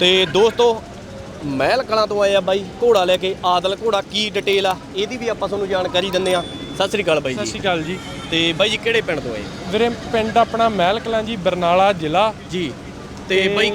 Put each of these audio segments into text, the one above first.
ਤੇ ਦੋਸਤੋ ਮਹਿਲ ਕਲਾਂ ਤੋਂ ਆਏ ਆ ਬਾਈ ਘੋੜਾ ਲੈ ਕੇ ਆਦਲ ਘੋੜਾ ਕੀ ਡਿਟੇਲ ਆ ਇਹਦੀ ਵੀ ਆਪਾਂ ਤੁਹਾਨੂੰ ਜਾਣਕਾਰੀ ਦਿੰਦੇ ਆ। ਸਤਿ ਸ੍ਰੀ ਅਕਾਲ ਬਾਈ ਸਤਿ ਜੀ ਸ਼੍ਰੀ ਅਕਾਲ ਜੀ। ਤੇ ਬਾਈ ਜੀ ਕਿਹੜੇ ਪਿੰਡ ਤੋਂ ਆਏ? ਵੀਰੇ ਪਿੰਡ ਆਪਣਾ ਮਹਿਲ ਕਲਾਂ ਜੀ ਬਰਨਾਲਾ ਜ਼ਿਲ੍ਹਾ। ਜੀ। ਤੇ ਬਾਈ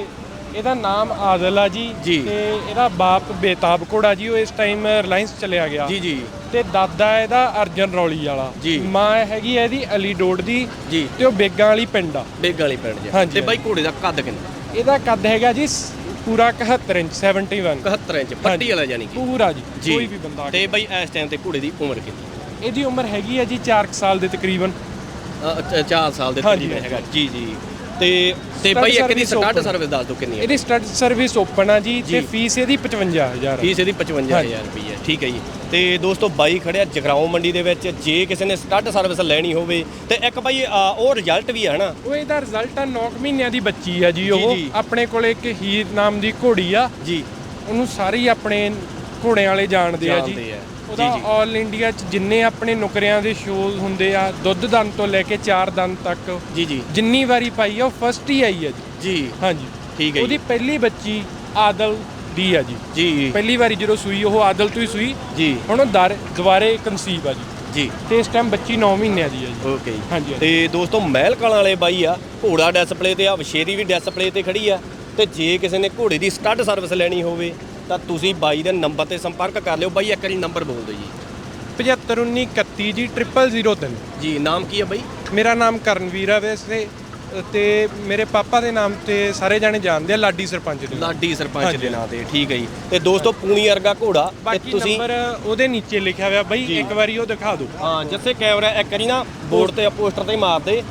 ਇਹਦਾ ਨਾਮ ਆਦਲ ਆ ਜੀ। ਜੀ। ਤੇ ਇਹਦਾ ਬਾਪ ਬੇਤਾਬ ਘੋੜਾ ਜੀ ਉਹ ਇਸ ਟਾਈਮ ਰਿਲਾਇੰਸ ਚਲਿਆ ਗਿਆ। ਜੀ ਜੀ। ਤੇ ਦਾਦਾ ਇਹਦਾ ਅਰਜਨ ਰੌਲੀ ਵਾਲਾ। ਜੀ। ਮਾਂ ਹੈਗੀ ਹੈ ਇਹਦੀ ਅਲੀ ਡੋੜ ਦੀ। ਜੀ। ਤੇ ਉਹ ਬੇਗਾਂ ਵਾਲੀ ਪਿੰਡ ਆ। ਬੇਗ ਵਾਲੀ ਪਿੰਡ ਜੀ। ਹਾਂਜੀ, ਤੇ ਬਾਈ ਘੋੜੇ ਦਾ ਕੱਦ ਕਿੰਨਾ? ਇਹਦਾ ਕੱਦ ਹੈਗਾ ਜੀ ਸ- ਪੂਰਾ 71 ਇੰਚ 71 71 ਇੰਚ ਪੱਟੀ ਵਾਲਾ ਯਾਨੀ ਕਿ? ਪੂਰਾ ਜੀ ਕੋਈ ਵੀ ਬੰਦਾ ਆ ਕੇ- ਤੇ ਬਾਈ ਇਸ ਟਾਈਮ ਤੇ ਘੋੜੇ ਦੀ ਉਮਰ ਕਿੰਨੀ? ਇਹਦੀ ਉਮਰ ਹੈਗੀ ਹੈ ਜੀ 4 ਸਾਲ ਦੇ ਤਕਰੀਬਨ। 4 ਸਾਲ ਦੇ ਹਾਂਜੀ, ਤਕਰੀਬਨ। ਹੈਗਾ। ਜੀ ਜੀ। ਤੇ ਤੇ ਬਾਈ ਇੱਕ ਦੀ service ਸਟਾਰਟ open। ਸਰਵਿਸ ਦੱਸ ਦਿਓ ਕਿੰਨੀ ਹੈ ਇਹਦੀ ਸਟੱਡ ਸਰਵਿਸ ਓਪਨ ਆ ਜੀ ਜੀ। ਤੇ ਫੀਸ ਇਹਦੀ 55000 ਫੀਸ ਇਹਦੀ 55000 ਰੁਪਏ ਹੈ ਠੀਕ ਹੈ ਜੀ ਤੇ ਦੋਸਤੋ ਬਾਈ ਖੜਿਆ ਜਗਰਾਉਂ ਮੰਡੀ ਦੇ ਵਿੱਚ ਜੇ ਕਿਸੇ ਨੇ ਸਟੱਡ ਸਰਵਿਸ ਲੈਣੀ ਹੋਵੇ ਤੇ ਇੱਕ ਬਾਈ ਆ, ਉਹ ਰਿਜ਼ਲਟ ਵੀ ਹੈ ਹਨਾ ਉਹ ਇਹਦਾ ਰਿਜ਼ਲਟ ਆ 9 ਮਹੀਨਿਆਂ ਦੀ ਬੱਚੀ ਆ ਜੀ ਉਹ ਜੀ। ਆਪਣੇ ਕੋਲੇ ਇੱਕ ਹੀਰ ਨਾਮ ਦੀ ਘੋੜੀ ਆ ਜੀ ਉਹਨੂੰ ਸਾਰੇ ਆਪਣੇ ਘੋੜਿਆਂ ਵਾਲੇ ਜਾਣਦੇ ਆ ਜੀ। ਉਹਦਾ। ਆਲ ਇੰਡੀਆ ਚ ਜਿੰਨੇ ਆਪਣੇ ਨੁਕਰਿਆਂ ਦੇ ਸ਼ੋਜ਼ ਹੁੰਦੇ ਆ ਦੁੱਧ ਦੰਦ ਤੋਂ ਲੈ ਕੇ ਚਾਰ ਦੰਦ ਤੱਕ ਜੀ ਜੀ। ਜਿੰਨੀ ਵਾਰੀ ਪਾਈ ਆ ਉਹ ਫਸਟ ਹੀ ਆਈ ਆ ਜੀ। ਜੀ। ਹਾਂਜੀ। ਠੀਕ ਹੈ ਉਹਦੀ ਪਹਿਲੀ ਬੱਚੀ ਆਦਲ ਦੀ ਆ ਜੀ। ਜੀ। ਪਹਿਲੀ ਵਾਰੀ ਜਦੋਂ ਸੂਈ ਉਹ ਆਦਲ ਤੋਂ ਹੀ ਸੂਈ। ਜੀ। ਹੁਣ ਉਹ ਦਰ- ਦੁਬਾਰੇ ਕਨਸੀਵ ਆ ਜੀ। ਜੀ। ਤੇ ਇਸ ਟਾਈਮ ਬੱਚੀ 9 ਮਹੀਨਿਆਂ ਦੀ ਆ ਜੀ। ਓਕੇ ਹਾਂਜੀ। ਤੇ ਦੋਸਤੋ ਮਹਿਲ ਕਲਾਂ ਵਾਲੇ ਬਾਈ ਆ ਘੋੜਾ ਡਿਸਪਲੇ ਤੇ ਆ ਵਸ਼ੇਰੀ ਵੀ ਡਿਸਪਲੇ ਤੇ ਖੜੀ ਆ। ਤੇ ਜੇ ਕਿਸੇ ਨੇ ਘੋੜੇ ਦੀ ਸਟੱਡ ਸਰਵਿਸ ਲੈਣੀ ਹੋਵੇ ਤਾਂ ਤੁਸੀਂ ਬਾਈ ਦੇ ਨੰਬਰ ਤੇ ਸੰਪਰਕ ਕਰ ਲਿਓ। ਬਾਈ ਇੱਕ ਵਾਰੀ ਨੰਬਰ ਬੋਲ ਦਿਓ ਜੀ। 751931 ਜੀ 0003 ਜੀ ਨਾਮ ਕੀ ਆ ਬਾਈ? ਮੇਰਾ ਨਾਮ ਕਰਨਵੀਰ ਆ ਵੈਸੇ ਤੇ ਮੇਰੇ ਪਾਪਾ ਦੇ ਨਾਮ ਤੇ ਸਾਰੇ ਜਾਣੇ ਜਾਣਦੇ ਆ ਲਾਡੀ ਸਰਪੰਚ ਦੇ। ਲਾਡੀ ਸਰਪੰਚ। ਦੇ ਨਾਂ ਤੇ ਠੀਕ ਹੈ ਜੀ। ਤੇ ਦੋਸਤੋ ਪੂਣੀ ਵਰਗਾ ਘੋੜਾ ਤੇ ਬਾਕੀ ਤੁਸੀਂ ਨੰਬਰ ਉਹਦੇ ਨੀਚੇ ਲਿਖਿਆ ਹੋਇਆ ਬਈ। ਇੱਕ ਵਾਰੀ ਉਹ ਦਿਖਾ ਦਿਓ। ਹਾਂ ਜਿੱਥੇ ਕੈਮਰਾ ਇੱਕ ਵਾਰੀ ਨਾ ਬੋਰਡ ਤੇ ਪੋਸਟਰ ਤੇ ਮਾਰ ਦੇ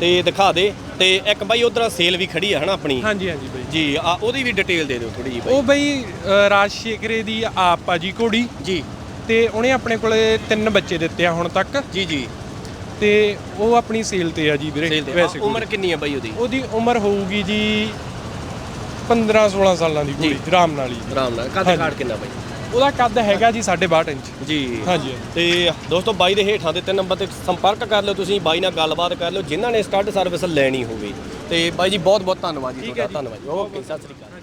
ਤੇ ਦਿਖਾ ਦੇ। ਤੇ ਇੱਕ ਬਾਈ ਉਧਰ ਸੇਲ ਵੀ ਖੜੀ ਆ ਹਨਾ ਆਪਣੀ? ਹਾਂਜੀ ਹਾਂਜੀ ਬਈ। ਜੀ ਆ ਉਹਦੀ ਵੀ ਡਿਟੇਲ ਦੇ ਦਿਓ ਥੋੜੀ ਜੀ ਬਾਈ। ਉਹ ਬਈ ਅ, ਰਾਜ ਸ਼ੇਖਰੇ ਦੀ ਆਪ ਆ ਜੀ ਘੋੜੀ। ਜੀ। ਤੇ ਉਹਨੇ ਆਪਣੇ ਕੋਲੇ ਤਿੰਨ ਬੱਚੇ ਦਿੱਤੇ ਆ ਹੁਣ ਤੱਕ। ਜੀ ਜੀ। ਤੇ ਉਹ ਆਪਣੀ ਸੇਲ ਤੇ ਆ ਜੀ ਵੀਰੇ ਸੇਲ ਉਮਰ ਕਿੰਨੀ ਆ ਬਾਈ ਉਹਦੀ? ਉਹਦੀ ਉਮਰ ਹੋਊਗੀ ਜੀ 15 16 ਸਾਲਾਂ ਦੀ ਜੀ। ਆਰਾਮ ਨਾਲ ਹੀ। ਜੀ। ਆਰਾਮ ਨਾਲ। ਕੱਦ ਹਾਂਜੀ। ਕਾੜ ਕਿੰਨਾ ਬਾਈ? ਉਹਦਾ ਕੱਦ ਹੈਗਾ ਜੀ 62 ਇੰਚ। ਜੀ। ਹਾਂਜੀ। ਤੇ ਦੋਸਤੋ ਬਾਈ ਦੇ ਹੇਠਾਂ ਦਿੱਤੇ ਨੰਬਰ ਤੇ ਸੰਪਰਕ ਕਰ ਲਿਓ ਤੁਸੀਂ ਬਾਈ ਨਾਲ ਗੱਲਬਾਤ ਕਰ ਲਿਓ ਜਿਨ੍ਹਾਂ ਨੇ ਸਟੱਡ ਸਰਵਿਸ ਲੈਣੀ ਹੋਵੇ। ਤੇ ਬਾਈ ਜੀ ਬਹੁਤ ਬਹੁਤ ਧੰਨਵਾਦ ਜੀ ਤੁਹਾਡਾ। ਧੰਨਵਾਦ ਜੀ। ਓਕੇ ਸਤਿ ਸ੍ਰੀ ਅਕਾਲ।